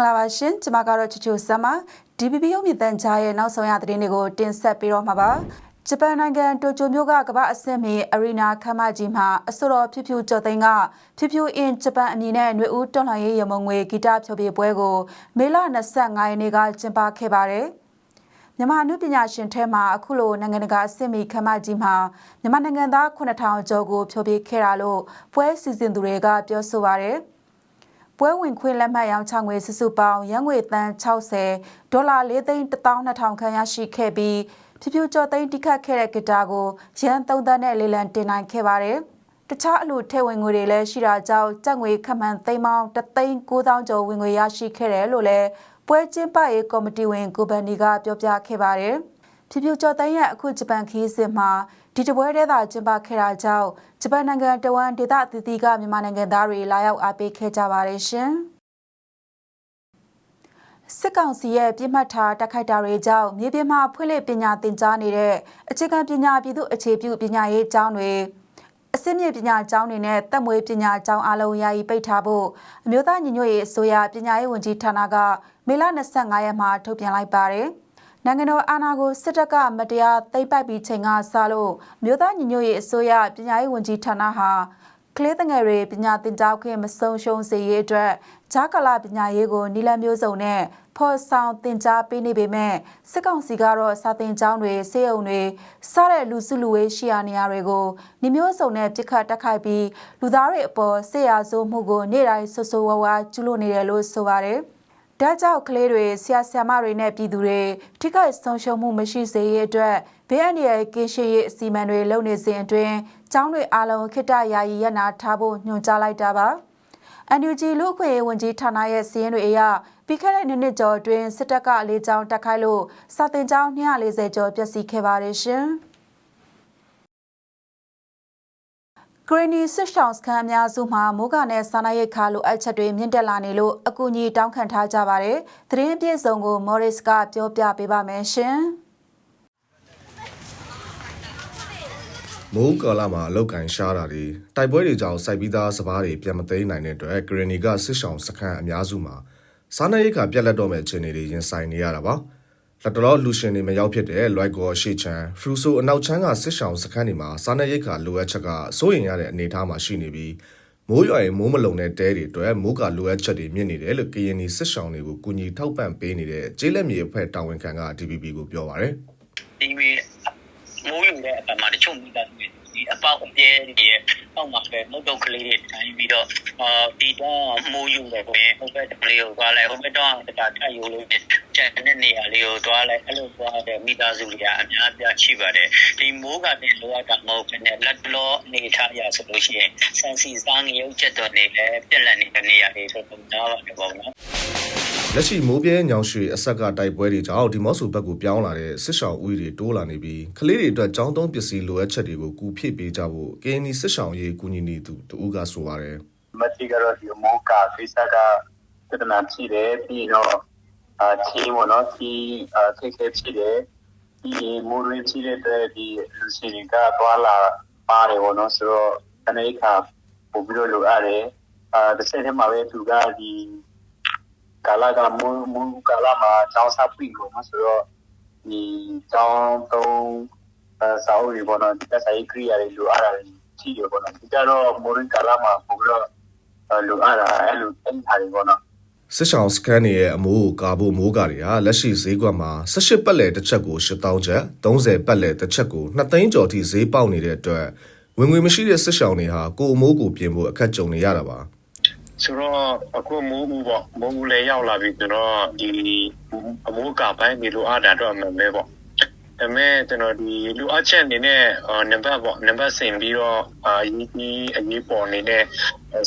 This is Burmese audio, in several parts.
္ဂလာပါရှင်ကျွန်မကတော့ချူချူဆမ်မာ DPP ရုပ်မြင့်တန်ကြားရဲ့နောက်ဆုံးရသတင်းတွေကိုတင်ဆက်ပေးတော့မှာပါဂျပန်နိုင်ငံတိုကျိုမြို့ကကမ္ဘာအဆင့်မီအရီနာခမ်းမကြီးမှာအဆိုတော်ဖြူဖြူကျော်သိန်းကဖြူဖြူအင်ဂျပန်အမည်နဲ့ຫນွေဦးတွန်လှန်ရေးရမုံငွေဂီတဖြောပြပွဲကိုမေလ25ရက်နေ့ကကျင်းပခဲ့ပါတယ်မြန်မာအနုပညာရှင်ထဲမှာအခုလိုနိုင်ငံတကာအဆင့်မီခမ်းမကြီးမှာမြန်မာနိုင်ငံသား9000ကျော်ကိုဖြောပြခဲ့တာလို့ပွဲစီစဉ်သူတွေကပြောဆိုပါရယ် ပွဲဝင်ခွင့်လက်မှတ်ရောင်းချငွေစုစုပေါင်းရန်ငွေတန်း60ဒေါ်လာ၄သိန်း12000ခန့်ရရှိခဲ့ပြီးဖြူဖြူကျော်သိန်းတိခတ်ခဲ့တဲ့ဂီတာကိုရန်3သန်းနဲ့လေးလံတင်နိုင်ခဲ့ပါတယ်။တခြားအလူထဲဝင်ငွေတွေလည်းရှိတာကြောင့်ကြက်ငွေခမှန်သိန်းပေါင်း3သိန်း9000ကျော်ဝင်ငွေရရှိခဲ့တယ်လို့လည်းပွဲကျင်းပရေးကော်မတီဝင်ကိုဗန်ဒီကပြောပြခဲ့ပါတယ်။ ဖြူဖြူကျော်သိန်းရဲ့အခုဂျပန်ခီးစစ်မှာဒီတပွဲတည်းသာကျင်းပခဲ့တာကြောင့်ဂျပန်နိုင်ငံတဝန်ဒေသအသီးသီးကမြန်မာနိုင်ငံသားတွေလာရောက်အားပေးခဲ့ကြပါတယ်ရှင်။စစ်ကောင်စီရဲ့ပြစ်မှတ်ထားတိုက်ခိုက်တာတွေကြောင့်မြေပြင်မှာဖွင့်လှစ်ပညာသင်ကြားနေတဲ့အခြေခံပညာပြည်သူအခြေပြုပညာရေးကျောင်းတွေအစစ်မြေပညာကျောင်းတွေနဲ့တက်မွေးပညာကျောင်းအလုံးယာယီပိတ်ထားဖို့အမျိုးသားညီညွတ်ရေးအစိုးရပညာရေးဝန်ကြီးဌာနကမေလ25ရက်မှာထုတ်ပြန်လိုက်ပါတယ်။ နိုင်ငံတော်အာဏာကိုစစ်တပ်ကမတရားသိမ်းပိုက်ပြီးချိန်ကစလို့မြို့သားညီညွတ်ရေးအစိုးရပညာရေးဝန်ကြီးဌာနဟာကလေးငယ်တွေပညာသင်ကြားခွင့်မဆုံးရှုံးစေရေးအတွက်ဂျာကလာပညာရေးကိုနီလမျိုးစုံနဲ့ဖော်ဆောင်သင်ကြားပေးနေပေမဲ့စစ်ကောင်စီကတော့စာသင်ကျောင်းတွေစေယုံတွေစတဲ့လူစုလူဝေးရှိရာနေရာတွေကိုညီမျိုးစုံနဲ့ပြစ်ခတ်တက်ခိုက်ပြီးလူသားတွေအပေါ်ဆေးရဆိုးမှုကိုနေ့တိုင်းဆွဆိုးဝါးဝါကျူးလွန်နေတယ်လို့ဆိုပါတယ်။ ဒါကြောင့်ကလေးတွေဆရာဆရာမတွေနဲ့ပြည်သူတွေထိခိုက်ဆုံးရှုံးမှုမရှိစေရေးအတွက်ဘေးအန္တရာယ်ကင်းရှင်းရေးအစီအမံတွေလုပ်နေစဉ်အတွင်းကျောင်းတွေအားလုံးခိတ္တယာယီရနာထားဖို့ညွှန်ကြားလိုက်တာပါ။ NUG လူ့အခွင့်အရေးဝန်ကြီးဌာနရဲ့စီးရင်တွေအရပြီးခဲ့တဲ့နှစ်နှစ်ကျော်အတွင်းစစ်တပ်ကအလေးကျောင်းတက်ခိုက်လို့စာတင်ကျောင်း240ကျော်ပျက်စီးခဲ့ပါတယ်ရှင်။ ဂရနီစစ်ဆောင်စခန်းအများစုမှာမိုးကနဲ့စာနာရိတ်ခါလိုအပ်ချက်တွေမြင့်တက်လာနေလို့အကူအညီတောင်းခံထားကြပါတယ်။သတင်းအပြည့်စုံကို Morris ကပြောပြပေးပါမယ်ရှင်။မိုးကာလမှာအလောက်ကန်ရှားတာတွေတိုက်ပွဲတွေကြောင့်စိုက်ပြီးသားစပားတွေပြန်မသိမ်းနိုင်တဲ့အတွက်ဂရနီကစစ်ဆောင်စခန်းအများစုမှာစားနပ်ရိက္ခာပြက်လက်တော့မဲ့အခြေအနေတွေရင်ဆိုင်နေရတာပါ။ လက်တော်လူရှင်တွေမရောက်ဖြစ်တဲ့လွိုက်ကောရှေ့ချန်ဖရူဆိုအနောက်ချမ်းကစစ်ဆောင်စခန်းတွေမှာစားနပ်ရိက္ခာလိုအပ်ချက်ကစိုးရိမ်ရတဲ့အနေအထားမှာရှိနေပြီးမိုးရွာရင်မိုးမလုံတဲ့တဲတွေအတွက်မိုးကလိုအပ်ချက်တွေမြင့်နေတယ်လို့ကရင်နီစစ်ဆောင်တွေကိုကူညီထောက်ပံ့ပေးနေတဲ့ကျေးလက်မြေအဖွဲ့တာဝန်ခံက DPP ကိုပြောပါရယ်ဒီမီမိုးရွာတဲ့အပမာတချို့မိသားစုတွေဒီအပေါက်အပြဲတွေအောက်မှာပဲမုတ်တုတ်ကလေးတွေတိုင်းပြီးတော့အာဒီတော့မိုးယူတယ်ကိုရင်ဟိုဘက်တလေးကိုသွားလိုက်ဟိုဘက်တော့တတာထပ်ယူလို့ ကျန်တဲ့နေရာလေးကိုသွားလိုက်အဲ့လိုသွားတဲ့မိသားစုတွေကအများပြရှိပါတယ်ဒီမိုးကတည်းကလိုအပ်တာမဟုတ်ဘဲနဲ့လက်လောနေထားရဆိုလို့ရှိရင်ဆန်စီစားငရုတ်ချက်တော်နေလဲပြက်လက်နေတဲ့နေရာတွေဆိုတော့တော့ပါတယ်ပေါ့နော်လက်ရှိမိုးပြဲညောင်ရွှေအဆက်ကတိုက်ပွဲတွေကြောင့်ဒီမော့ဆူဘက်ကိုပြောင်းလာတဲ့စစ်ဆောင်ဦးတွေတိုးလာနေပြီးကလေးတွေအတွက်ចောင်းသုံးပစ္စည်းလိုအပ်ချက်တွေကိုကူဖြည့်ပေးကြဖို့ KNY စစ်ဆောင်ရေးကူညီနေသူတူကဆိုပါတယ်မတိကတော့ဒီမိုးကာဖိစကပြဿနာရှိတယ်ပြီးတော့ အာချီမနော်ချီအာခေခေရှိတယ်ဒီမိုးရင်းရှိတဲ့တဲ့ဒီလူစီကသွားလာပါတယ်ဘောနော်ဆိုတော့အနေခါပို့ပြီးတော့လိုအပ်တယ်အာတစ်ဆက်တည်းမှာပဲသူကဒီကာလာကမူမူကာလာမှာကျောင်းစားပြီးလို့နော်ဆိုတော့ဒီကျောင်းသုံးစာအုပ်တွေပေါ့နော်ဒီတက်ဆိုင်ခရီးရတယ်လိုအပ်တာတွေရှိတယ်ပေါ့နော်ဒီကြတော့မိုရင်းကာလာမှာပို့ပြီးတော့လိုအပ်တာအဲ့လိုအဲ့ဒီဟာတွေပေါ့နော် စစ်ဆောင်စကန်ရဲ့အမိုးကိုကာဖို့မိုးကာတွေဟာလက်ရှိဈေးကွက်မှာ18ပတ်လည်တစ်ချက်ကို8000ကျပ်30ပတ်လည်တစ်ချက်ကို2သိန်းကျော်ထိဈေးပေါက်နေတဲ့အတွက်ဝင်ငွေမရှိတဲ့စစ်ဆောင်တွေဟာကိုအမိုးကိုပြင်ဖို့အခက်ကြုံနေရတာပါဆိုတော့အခုမိုးဦးပေါ့မိုးဦးလည်းရောက်လာပြီဆိုတော့ဒီအမိုးကပိုင်းဒီလိုအားတာတော့မမဲပေါ့ဒါပေမဲ့ကျွန်တော်ဒီလူအချက်အနေနဲ့နံပါတ်ပေါ့နံပါတ်ဆင်ပြီးတော့အာရေးကြီးအရေးပေါ်နေတဲ့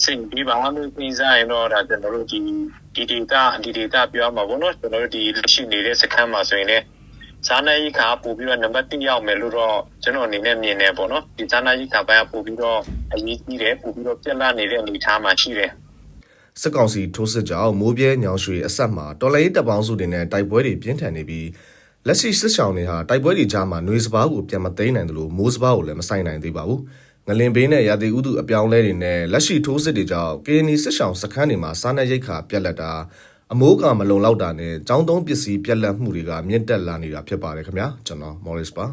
ဆင်ပြီးပါလို့ပြင်စားရင်တော့ဒါကျွန်တော်တို့ဒီ ဒီ data ဒီ data ပြောမှာပေါ့နော်ကျွန်တော်တို့ဒီရှိနေတဲ့စခန်းမှာဆိုရင်လည်းဇာနာကြီးခါပို့ပြီးတော့နံပါတ်1ရောက်မယ်လို့တော့ကျွန်တော်အနေနဲ့မြင်နေပေါ့နော်ဒီဇာနာကြီးခါပိုင်းပို့ပြီးတော့အရေးကြီးတယ်ပို့ပြီးတော့ပြက်လာနေတဲ့အနေအထားမှာရှိတယ်စစ်ကောင်စီထိုးစစ်ကြောင့်မိုးပြဲညောင်ရွှေအဆက်မှာတော်လိုင်းတပ်ပေါင်းစုတွေနဲ့တိုက်ပွဲတွေပြင်းထန်နေပြီးလက်ရှိစစ်ဆောင်တွေဟာတိုက်ပွဲတွေကြားမှာຫນွေစပားကိုပြန်မသိမ်းနိုင်တယ်လို့မိုးစပားကိုလည်းမဆိုင်နိုင်သေးပါဘူး။ ငလင်ဘေးနဲ့ရာသီဥတုအပြောင်းလဲတွေနဲ့လက်ရှိထိုးစစ်တွေကြောင့်ကရင်နီစစ်ဆောင်စခန်းတွေမှာစားနပ်ရိက္ခာပြက်လက်တာအမိုးကမလုံလောက်တာနဲ့ចောင်းသုံးပစ္စည်းပြက်လက်မှုတွေကမြင့်တက်လာနေတာဖြစ်ပါတယ်ခင်ဗျာကျွန်တော် Morris ပါ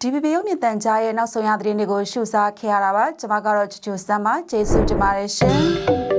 DPP ရုပ်မြင်သံကြားရဲ့နောက်ဆုံးရသတင်းတွေကိုရှုစားခဲ့ရတာပါကျွန်မကတော့ချူချူစမ်းပါကျေးဇူးတင်ပါတယ်ရှင်